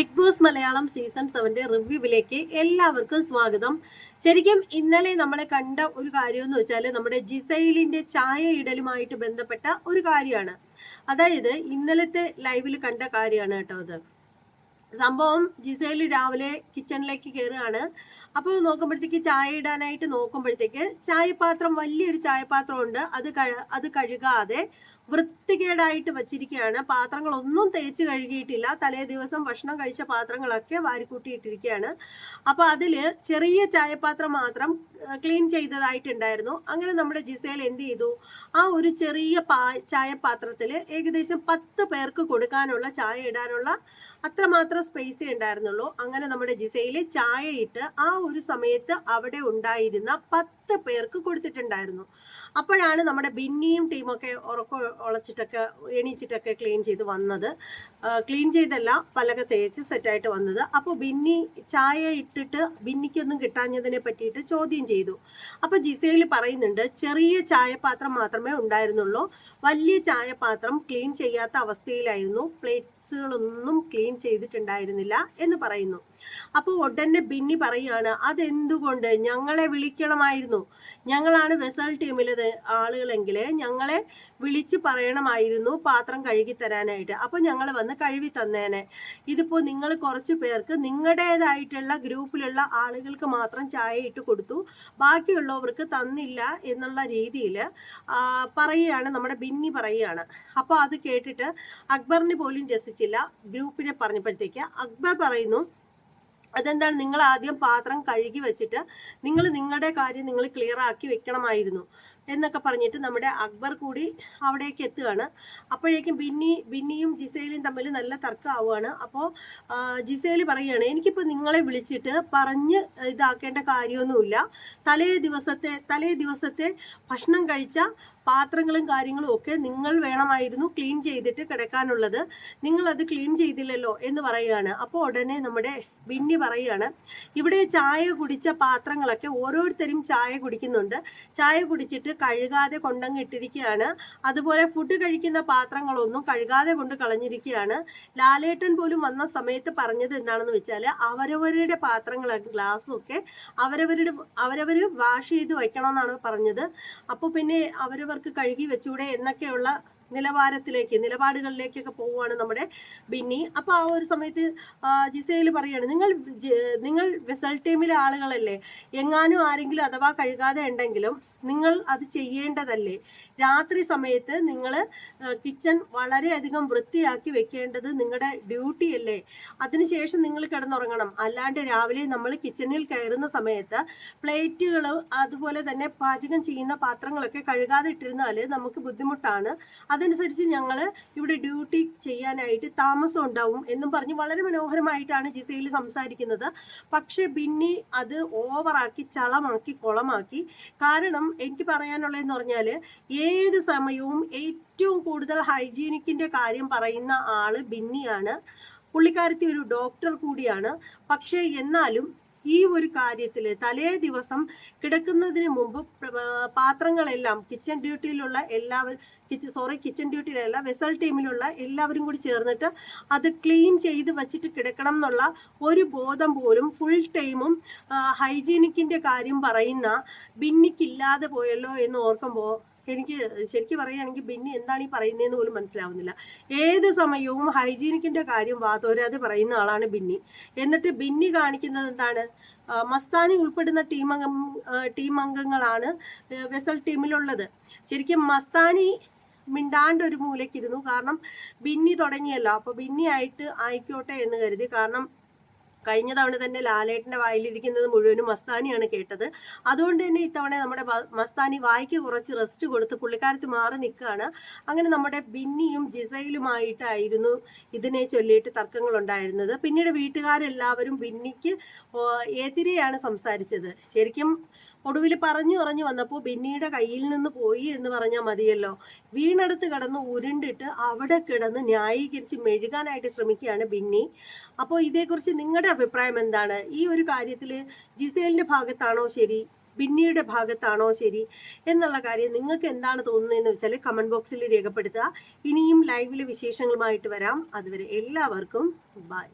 Big boss Malayalam season സെവന്റെ റിവ്യൂവിലേക്ക് എല്ലാവർക്കും സ്വാഗതം. ശരിക്കും ഇന്നലെ നമ്മളെ കണ്ട ഒരു കാര്യം എന്ന് വെച്ചാൽ നമ്മുടെ ജിസൈലിന്റെ ചായ ഇടലുമായിട്ട് ബന്ധപ്പെട്ട ഒരു കാര്യമാണ്. അതായത് ഇന്നലത്തെ ലൈവിൽ കണ്ട കാര്യമാണ് കേട്ടോ അത്. സംഭവം ജിസൈൽ രാവിലെ കിച്ചണിലേക്ക് കയറുകയാണ്. അപ്പോൾ നോക്കുമ്പോഴത്തേക്ക് ചായ ഇടാനായിട്ട് നോക്കുമ്പോഴത്തേക്ക് ചായപാത്രം വലിയൊരു ചായപാത്രം ഉണ്ട് അത് അത് കഴുകാതെ വൃത്തികേടായിട്ട് വച്ചിരിക്കുകയാണ്. പാത്രങ്ങളൊന്നും തേച്ച് കഴുകിയിട്ടില്ല. തലേ ദിവസം ഭക്ഷണം കഴിച്ച പാത്രങ്ങളൊക്കെ വാരിക്കൂട്ടിയിട്ടിരിക്കുകയാണ്. അപ്പോൾ അതിൽ ചെറിയ ചായപാത്രം മാത്രം ക്ലീൻ ചെയ്തതായിട്ടുണ്ടായിരുന്നു. അങ്ങനെ നമ്മുടെ ജിസേൽ എന്ത് ചെയ്തു? ആ ഒരു ചെറിയ പാ ചായപാത്രത്തിൽ ഏകദേശം പത്ത് പേർക്ക് കൊടുക്കാനുള്ള ചായ ഇടാനുള്ള അത്രമാത്രം സ്പേസേ ഉണ്ടായിരുന്നുള്ളൂ. അങ്ങനെ നമ്മുടെ ജിസയിൽ ചായ ഇട്ട് ആ ഒരു സമയത്ത് അവിടെ ഉണ്ടായിരുന്ന പത്ത് പേർക്ക് കൊടുത്തിട്ടുണ്ടായിരുന്നു. അപ്പോഴാണ് നമ്മുടെ ബിന്നിയും ടീമൊക്കെ ഉറക്കം ഉളച്ചിട്ടൊക്കെ എണീച്ചിട്ടൊക്കെ ക്ലീൻ ചെയ്ത് വന്നത്. ക്ലീൻ ചെയ്തല്ല പലക തേച്ച് സെറ്റായിട്ട് വന്നത്. അപ്പോൾ ബിന്നി ചായ ഇട്ടിട്ട് ബിന്നിക്കൊന്നും കിട്ടാഞ്ഞതിനെ പറ്റിയിട്ട് ചോദ്യം ചെയ്തു. അപ്പോൾ ജിസയിൽ പറയുന്നുണ്ട് ചെറിയ ചായപാത്രം മാത്രമേ ഉണ്ടായിരുന്നുള്ളൂ. വലിയ ചായപാത്രം ക്ലീൻ ചെയ്യാത്ത അവസ്ഥയിലായിരുന്നു. പ്ലേറ്റ്സുകളൊന്നും ക്ലീൻ ചെയ്തിട്ടുണ്ടായിരുന്നില്ല എന്ന് പറയുന്നു. അപ്പോൾ ഉടനെ ബിന്നി പറയുകയാണ് അതെന്തുകൊണ്ട്? ഞങ്ങളെ വിളിക്കണമായിരുന്നു. ഞങ്ങളാണ് വെസൽ ടീമിലെ ആളുകളെങ്കിൽ ഞങ്ങളെ വിളിച്ച് പറയണമായിരുന്നു പാത്രം കഴുകി തരാനായിട്ട് അപ്പോൾ ഞങ്ങൾ വന്ന് കഴുകി തന്നേനെ. ഇതിപ്പോൾ നിങ്ങൾ കുറച്ച് പേർക്ക് നിങ്ങളുടേതായിട്ടുള്ള ഗ്രൂപ്പിലുള്ള ആളുകൾക്ക് മാത്രം ചായ ഇട്ട് കൊടുത്തു. ബാക്കിയുള്ളവർക്ക് തന്നില്ല എന്നുള്ള രീതിയിൽ പറയുകയാണ് നമ്മുടെ ബിന്നി പറയുകയാണ്. അപ്പോൾ അത് കേട്ടിട്ട് അക്ബറിന് പോലും രസിച്ചില്ല. ഗ്രൂപ്പിനെ പറഞ്ഞപ്പോഴത്തേക്ക് അക്ബർ പറയുന്നു അതെന്താണ്? നിങ്ങൾ ആദ്യം പാത്രം കഴുകി വെച്ചിട്ട് നിങ്ങൾ നിങ്ങളുടെ കാര്യം നിങ്ങൾ ക്ലിയർ ആക്കി വെക്കണമായിരുന്നു. എന്നൊക്കെ പറഞ്ഞിട്ട് നമ്മുടെ അക്ബർ കൂടി അവിടേക്ക് എത്തുകയാണ്. അപ്പോഴേക്കും ബിന്നി ബിന്നിയും ജിസേലും തമ്മിൽ നല്ല തർക്കമാവുകയാണ്. അപ്പോൾ ജിസേൽ പറയുകയാണ് എനിക്കിപ്പോൾ നിങ്ങളെ വിളിച്ചിട്ട് പറഞ്ഞ് ഇതാക്കേണ്ട കാര്യമൊന്നുമില്ല. തലേ ദിവസത്തെ തലേ ദിവസത്തെ ഭക്ഷണം കഴിച്ച പാത്രങ്ങളും കാര്യങ്ങളും ഒക്കെ നിങ്ങൾ വേണമായിരുന്നു ക്ലീൻ ചെയ്തിട്ട് കിടക്കാനുള്ളത്. നിങ്ങൾ അത് ക്ലീൻ ചെയ്തില്ലല്ലോ എന്ന് പറയുകയാണ്. അപ്പോൾ ഉടനെ നമ്മുടെ ബിന്നി പറയുകയാണ് ഇവിടെ ചായ കുടിച്ച പാത്രങ്ങളൊക്കെ ഓരോരുത്തരും ചായ കുടിക്കുന്നുണ്ട്. ചായ കുടിച്ചിട്ട് കഴുകാതെ കൊണ്ടങ്ങ് ഇട്ടിരിക്കുകയാണ്. അതുപോലെ ഫുഡ് കഴിക്കുന്ന പാത്രങ്ങളൊന്നും കഴുകാതെ കൊണ്ട് കളഞ്ഞിരിക്കുകയാണ്. ലാലേട്ടൻ പോലും വന്ന സമയത്ത് പറഞ്ഞത് എന്താണെന്ന് വെച്ചാൽ അവരവരുടെ പാത്രങ്ങൾ ഗ്ലാസ്സും ഒക്കെ അവരവരുടെ അവരവർ വാഷ് ചെയ്ത് വയ്ക്കണമെന്നാണ് പറഞ്ഞത്. അപ്പോൾ പിന്നെ അവരവർക്ക് കഴുകി വെച്ചൂടെ എന്നൊക്കെയുള്ള നിലവാരത്തിലേക്ക് നിലപാടുകളിലേക്കൊക്കെ പോവുകയാണ് നമ്മുടെ ബിന്നി. അപ്പോൾ ആ ഒരു സമയത്ത് ജിസയിൽ പറയുകയാണ് നിങ്ങൾ നിങ്ങൾ വെസൽ ടീമിലെ ആളുകളല്ലേ. എങ്ങാനും ആരെങ്കിലും അഥവാ കഴുകാതെ ഉണ്ടെങ്കിലും നിങ്ങൾ അത് ചെയ്യേണ്ടതല്ലേ? രാത്രി സമയത്ത് നിങ്ങൾ കിച്ചൺ വളരെയധികം വൃത്തിയാക്കി വെക്കേണ്ടത് നിങ്ങളുടെ ഡ്യൂട്ടി അല്ലേ? അതിനുശേഷം നിങ്ങൾ കിടന്നുറങ്ങണം. അല്ലാണ്ട് രാവിലെ നമ്മൾ കിച്ചണിൽ കയറുന്ന സമയത്ത് പ്ലേറ്റുകൾ അതുപോലെ തന്നെ പാചകം ചെയ്യുന്ന പാത്രങ്ങളൊക്കെ കഴുകാതെ ഇട്ടിരുന്നാൽ നമുക്ക് ബുദ്ധിമുട്ടാണ്. അതനുസരിച്ച് ഞങ്ങൾ ഇവിടെ ഡ്യൂട്ടി ചെയ്യാനായിട്ട് താമസം ഉണ്ടാവും എന്നും പറഞ്ഞ് വളരെ മനോഹരമായിട്ടാണ് ജിസയിൽ സംസാരിക്കുന്നത്. പക്ഷേ ബിന്നി അത് ഓവറാക്കി ചളമാക്കി കുളമാക്കി. കാരണം എനിക്ക് പറയാനുള്ളതെന്ന് പറഞ്ഞാൽ ഏത് സമയവും ഏറ്റവും കൂടുതൽ ഹൈജീനിക്കിന്റെ കാര്യം പറയുന്ന ആൾ ബിന്നിയാണ്. പുള്ളിക്കാരത്തി ഒരു ഡോക്ടർ കൂടിയാണ്. പക്ഷേ എന്നാലും ഈ ഒരു കാര്യത്തിൽ തലേ ദിവസം കിടക്കുന്നതിന് മുമ്പ് പാത്രങ്ങളെല്ലാം കിച്ചൺ ഡ്യൂട്ടിയിലുള്ള എല്ലാവരും കിച്ചൺ സോറി കിച്ചൺ ഡ്യൂട്ടിയിലല്ല വെസൽ ടീമിലുള്ള എല്ലാവരും കൂടി ചേർന്നിട്ട് അത് ക്ലീൻ ചെയ്ത് വെച്ചിട്ട് കിടക്കണം എന്നുള്ള ഒരു ബോധം പോലും ഫുൾ ടൈമും ഹൈജീനിക്കിന്റെ കാര്യം പറയുന്ന ബിന്നിക്കില്ലാതെ പോയല്ലോ എന്ന് ഓർക്കുമ്പോൾ എനിക്ക് ശരിക്കും പറയുകയാണെങ്കിൽ ബിന്നി എന്താണ് ഈ പറയുന്നതെന്ന് പോലും മനസ്സിലാവുന്നില്ല. ഏത് സമയവും ഹൈജീനിക്കിന്റെ കാര്യം വാതോരാതെ പറയുന്ന ആളാണ് ബിന്നി. എന്നിട്ട് ബിന്നി കാണിക്കുന്നത് എന്താണ്? മസ്താനി ഉൾപ്പെടുന്ന ടീം അംഗം ടീം അംഗങ്ങളാണ് വെസൽ ടീമിലുള്ളത്. ശരിക്കും മസ്താനി മിണ്ടാണ്ട് ഒരു മൂലക്കിരുന്നു കാരണം ബിന്നി തുടങ്ങിയല്ലോ. അപ്പോൾ ബിന്നി ആയിട്ട് ആയിക്കോട്ടെ എന്ന് കരുതി. കാരണം കഴിഞ്ഞ തവണ തന്നെ ലാലേട്ടന്റെ വായിലിരിക്കുന്നത് മുഴുവനും മസ്താനിയാണ് കേട്ടത്. അതുകൊണ്ട് തന്നെ ഇത്തവണ നമ്മുടെ മസ്താനി വായിക്ക് കുറച്ച് റെസ്റ്റ് കൊടുത്ത് പുള്ളിക്കാരത്ത് മാറി നിൽക്കുകയാണ്. അങ്ങനെ നമ്മുടെ ബിന്നിയും ജിസയിലുമായിട്ടായിരുന്നു ഇതിനെ ചൊല്ലിയിട്ട് തർക്കങ്ങൾ ഉണ്ടായിരുന്നത് പിന്നീട് വീട്ടുകാരെല്ലാവരും ബിന്നിക്ക് എതിരെയാണ് സംസാരിച്ചത്. ശരിക്കും ഒടുവിൽ പറഞ്ഞു പറഞ്ഞു വന്നപ്പോൾ ബിന്നിയുടെ കയ്യിൽ നിന്ന് പോയി എന്ന് പറഞ്ഞാൽ മതിയല്ലോ. വീണെടുത്ത് കിടന്ന് ഉരുണ്ടിട്ട് അവിടെ കിടന്ന് ന്യായീകരിച്ച് മെഴുകാനായിട്ട് ശ്രമിക്കുകയാണ് ബിന്നി. അപ്പോൾ ഇതേക്കുറിച്ച് നിങ്ങളുടെ അഭിപ്രായം എന്താണ്? ഈ ഒരു കാര്യത്തിൽ ജിസേലിന്റെ ഭാഗത്താണോ ശരി? ബിന്നിയുടെ ഭാഗത്താണോ ശരി? എന്നുള്ള കാര്യം നിങ്ങൾക്ക് എന്താണ് തോന്നുന്നതെന്ന് വെച്ചാൽ കമന്റ് ബോക്സിൽ രേഖപ്പെടുത്തുക. ഇനിയും ലൈവിലെ വിശേഷങ്ങളുമായിട്ട് വരാം. അതുവരെ എല്ലാവർക്കും ബൈ